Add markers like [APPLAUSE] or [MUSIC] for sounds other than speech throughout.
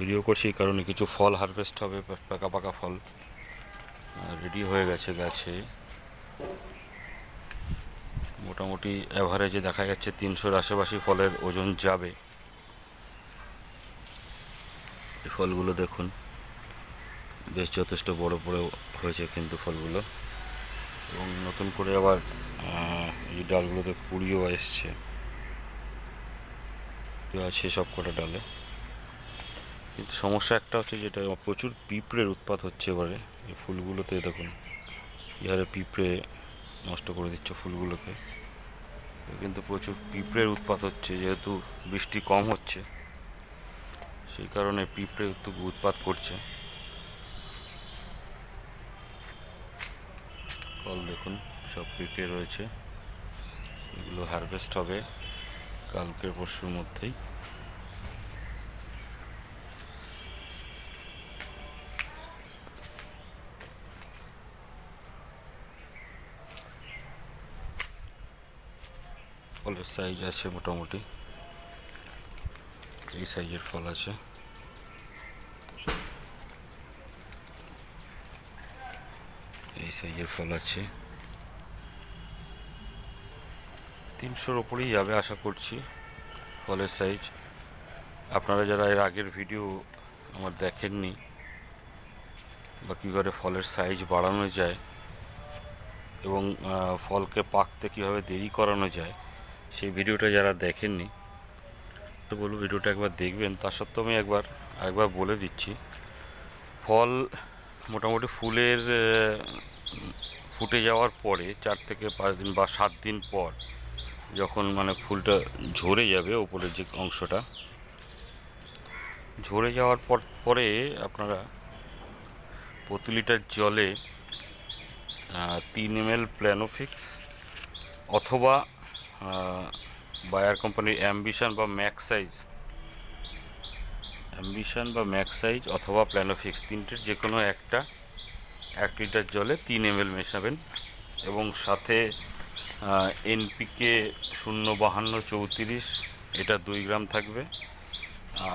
Video করছি, এই কারণে কিছু ফল হারভেস্ট হবে, পাকা পাকা ফল। রেডি হয়ে গেছে গাছে। মোটামুটি অ্যাভারেজে দেখা যাচ্ছে তিনশোর আশেপাশে ফলের ওজন যাবে। এই ফলগুলো দেখুন, বেশ যথেষ্ট বড় বড় হয়েছে কিন্তু ফলগুলো। এবং নতুন করে আবার এই ডালগুলোতে কুড়িও এসছে। আছে সব কটা ডালে। কিন্তু সমস্যা একটা হচ্ছে যেটা, প্রচুর পিঁপড়ের উৎপাত হচ্ছে এবারে। এই ফুলগুলোতে দেখুন, ইহারে পিঁপড়ে নষ্ট করে দিচ্ছে ফুলগুলোকে। কিন্তু প্রচুর পিঁপড়ের উৎপাত হচ্ছে, যেহেতু বৃষ্টি কম হচ্ছে, সেই কারণে পিঁপড়ে উৎপাত করছে। ফল দেখুন, সব পেকে রয়েছে। এগুলো হারভেস্ট হবে কালকে পরশুর মধ্যেই। ফলের সাইজ আছে মোটামুটি। এই সাইজের ফল আছে। এই সাইজের ফল আছে। তিনশোর ওপরেই যাবে আশা করছি ফলের সাইজ আপনারা যারা এর আগের ভিডিও আমার দেখেননি, বা কী করে ফলের সাইজ বাড়ানো যায় এবং ফলকে পাকতে কীভাবে দেরি করানো যায় সেই ভিডিওটা যারা দেখেননি, তো বলব ভিডিওটা একবার দেখবেন। তা সত্ত্বেও আমি একবার, আরেকবার বলে দিচ্ছি। ফল মোটামুটি ফুলের ফুটে যাওয়ার পরে চার থেকে পাঁচ দিন বা সাত দিন পর যখন মানে ফুলটা ঝরে যাবে ওপরের যে অংশটা, ঝরে যাওয়ার পর, পরে আপনারা প্রতি লিটার জলে তিন এম এল প্ল্যানোফিক্স অথবা বায়ার কোম্পানির অ্যাম্বিশন বা ম্যাক্স সাইজ অ্যাম্বিশন বা ম্যাক্স সাইজ অথবা প্ল্যানোফিক্স তিনটের যে কোনো একটা, এক লিটার জলে তিন এম মেশাবেন এবং সাথে এনপিকে শূন্য বাহান্ন চৌত্রিশ, এটা দুই গ্রাম থাকবে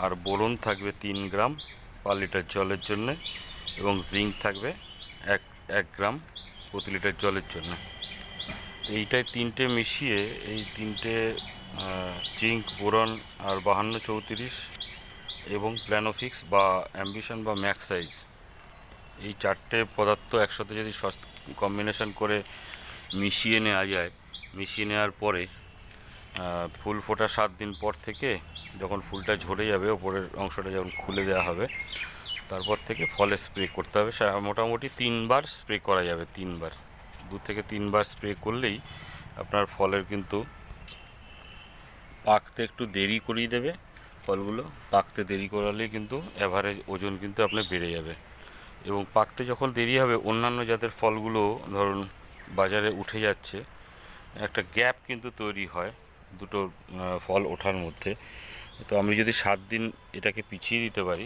আর বোরন থাকবে তিন গ্রাম পার লিটার জলের জন্য এবং জিঙ্ক থাকবে এক এক গ্রাম প্রতি লিটার জলের জন্য। এইটাই তিনটে মিশিয়ে এই তিনটে জিঙ্ক, বোরন আর বাহান্ন চৌত্রিশ এবং প্ল্যানোফিক্স বা অ্যাম্বিশন বা ম্যাক্স সাইজ। এই চারটে পদার্থ একসাথে যদি কম্বিনেশন করে মিশিয়ে নেওয়া যায়, মিশিয়ে নেওয়ার পরে ফুল ফোটার সাত দিন পর থেকে যখন ফুলটা ঝরে যাবে, ওপরের অংশটা যখন খুলে দেওয়া হবে, তারপর থেকে ফলে স্প্রে করতে হবে। মোটামুটি তিনবার স্প্রে করা যাবে, তিনবার। দু থেকে তিনবার স্প্রে করলেই আপনার ফলের কিন্তু পাকতে একটু দেরি করিয়ে দেবে ফলগুলো। পাকতে দেরি করালেই কিন্তু অ্যাভারেজ ওজন কিন্তু আপনার বেড়ে যাবে। এবং পাকতে যখন দেরি হবে, অন্যান্য জাতের ফলগুলো ধরুন বাজারে উঠে যাচ্ছে, একটা গ্যাপ কিন্তু তৈরি হয় দুটো ফল ওঠার মধ্যে। তো আমি যদি সাত দিন এটাকে পিছিয়ে দিতে পারি,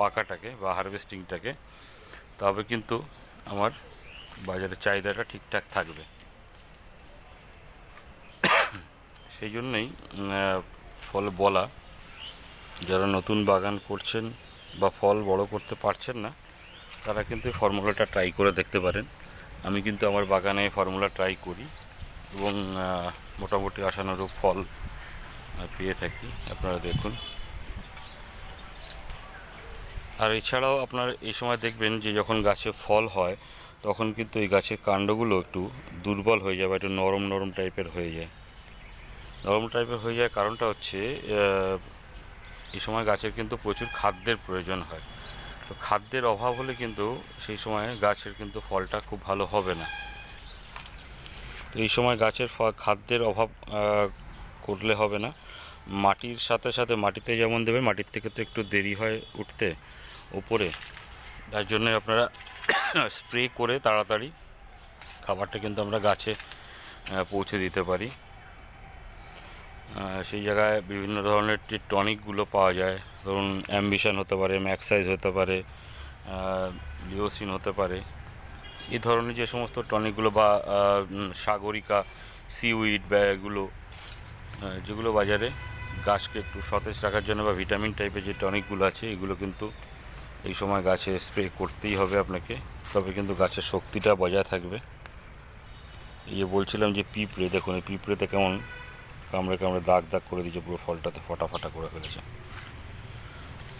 পাকাটাকে বা হারভেস্টিংটাকে তবে কিন্তু আমার বাজারের চাহিদাটা ঠিকঠাক থাকবে। সেই জন্যই ফল বলা, যারা নতুন বাগান করছেন বা ফল বড় করতে পারছেন না, তারা কিন্তু এই ফর্মুলাটা ট্রাই করে দেখতে পারেন। আমি কিন্তু আমার বাগানে ফর্মুলা ট্রাই করি এবং মোটামুটি আশানুরূপ ফল পেয়ে থাকি। আপনারা দেখুন। আর এছাড়াও আপনার এই সময় দেখবেন যে যখন গাছে ফল হয় তখন কিন্তু এই গাছের কাণ্ডগুলো একটু দুর্বল হয়ে যায় বা একটু নরম নরম টাইপের হয়ে যায়। নরম টাইপের হয়ে যায় কারণটা হচ্ছে এই সময় গাছের কিন্তু প্রচুর খাদ্যের প্রয়োজন হয়। তো খাদ্যের অভাব হলে কিন্তু সেই সময় গাছের কিন্তু ফলটা খুব ভালো হবে না। তো এই সময় গাছের খাদ্যের অভাব করলে হবে না। মাটির সাথে সাথে মাটিতে যেমন দেবে মাটির থেকে তো একটু দেরি হয় উঠতে, উপরে। তার জন্য আপনারা [COUGHS] স্প্রে করে তাড়াতাড়ি খাবারটা কিন্তু আমরা গাছে পৌঁছে দিতে পারি। সেই জায়গায় বিভিন্ন ধরনের টনিকগুলো পাওয়া যায়। ধরুন, অ্যাম্বিশন হতে পারে, ম্যাক্সাইজ হতে পারে লিওসিন হতে পারে। এই ধরনের যে সমস্ত টনিকগুলো বা সাগরিকা, সিউইড বা এগুলো যেগুলো বাজারে গাছকে একটু সতেজ রাখার জন্য বা ভিটামিন টাইপের যে টনিকগুলো আছে, এগুলো কিন্তু এই সময় গাছে স্প্রে করতেই হবে আপনাকে, তবে কিন্তু গাছের শক্তিটা বজায় থাকবে। এই যে বলছিলাম যে পিঁপড়ে, দেখুন এই পিঁপড়েতে কেমন কামড়ে কামড়ে দাগ দাগ করে দিয়েছে, পুরো ফলটাতে ফটা ফটা করে ফেলেছে।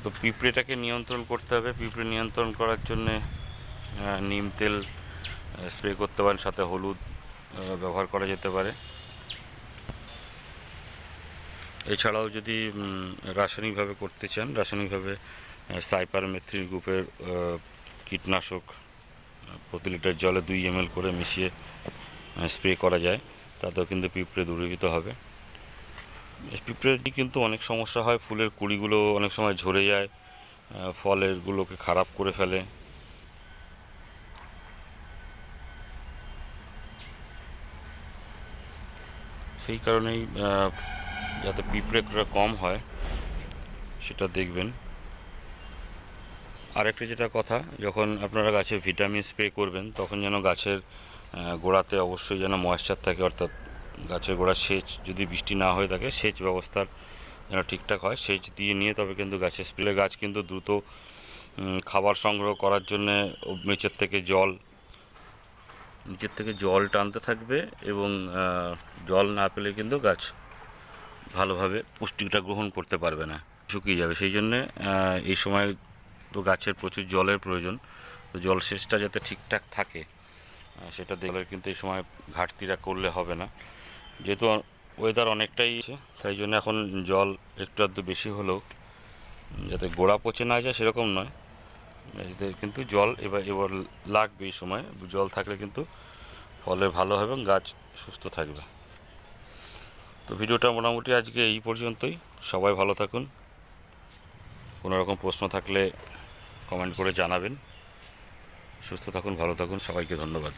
তো পিঁপড়েটাকে নিয়ন্ত্রণ করতে হবে। পিঁপড়ে নিয়ন্ত্রণ করার জন্যে নিম তেল স্প্রে করতে পারেন, সাথে হলুদ ব্যবহার করা যেতে পারে। এছাড়াও যদি রাসায়নিকভাবে করতে চান, রাসায়নিকভাবে সাইপার মেথ্রিন গ্রুপের কীটনাশক প্রতি লিটার জলে দুই এম করে মিশিয়ে স্প্রে করা যায়। তাতেও কিন্তু পিঁপড়ে দূরীভূত হবে। পিঁপড়েটি কিন্তু অনেক সমস্যা হয়। ফুলের কুড়িগুলো অনেক সময় ঝরে যায় ফলেরগুলোকে খারাপ করে ফেলে। সেই কারণেই যাতে পিঁপড়েটা কম হয়, সেটা দেখবেন। আরেকটা যেটা কথা, যখন আপনারা গাছে ভিটামিন স্প্রে করবেন, তখন যেন গাছের গোড়াতে অবশ্যই যেন ময়েশ্চার থাকে, অর্থাৎ গাছের গোড়া সেচ যদি বৃষ্টি না হয়ে থাকে, সেচ ব্যবস্থার যেন ঠিকঠাক হয়, সেচ দিয়ে নিয়ে তবে কিন্তু গাছে স্প্রে, গাছ কিন্তু দ্রুত খাবার সংগ্রহ করার জন্যে নিচের থেকে জল, নিচের থেকে জল টানতে থাকবে এবং জল না পেলে কিন্তু গাছ ভালোভাবে পুষ্টিটা গ্রহণ করতে পারবে না, শুকিয়ে যাবে। সেই জন্যে এই সময় তো গাছের প্রচুর জলের প্রয়োজন। তো জলসেচটা যাতে ঠিকঠাক থাকে সেটা দেখলে কিন্তু এই সময় ঘাটতিটা করলে হবে না। যেহেতু ওয়েদার অনেকটাই তাই জন্য এখন জল একটু আধটু বেশি হলেও, যাতে গোড়া পচে না যায় সেরকম নয়। কিন্তু জল এবার এবার লাগবে এই সময়। জল থাকলে কিন্তু ফলে ভালো হবে এবং গাছ সুস্থ থাকবে। তো ভিডিওটা মোটামুটি আজকে এই পর্যন্তই। সবাই ভালো থাকুন। কোনো রকম প্রশ্ন থাকলে কমেন্ট করে জানাবেন। সুস্থ থাকুন ভালো থাকুন সবাইকে ধন্যবাদ।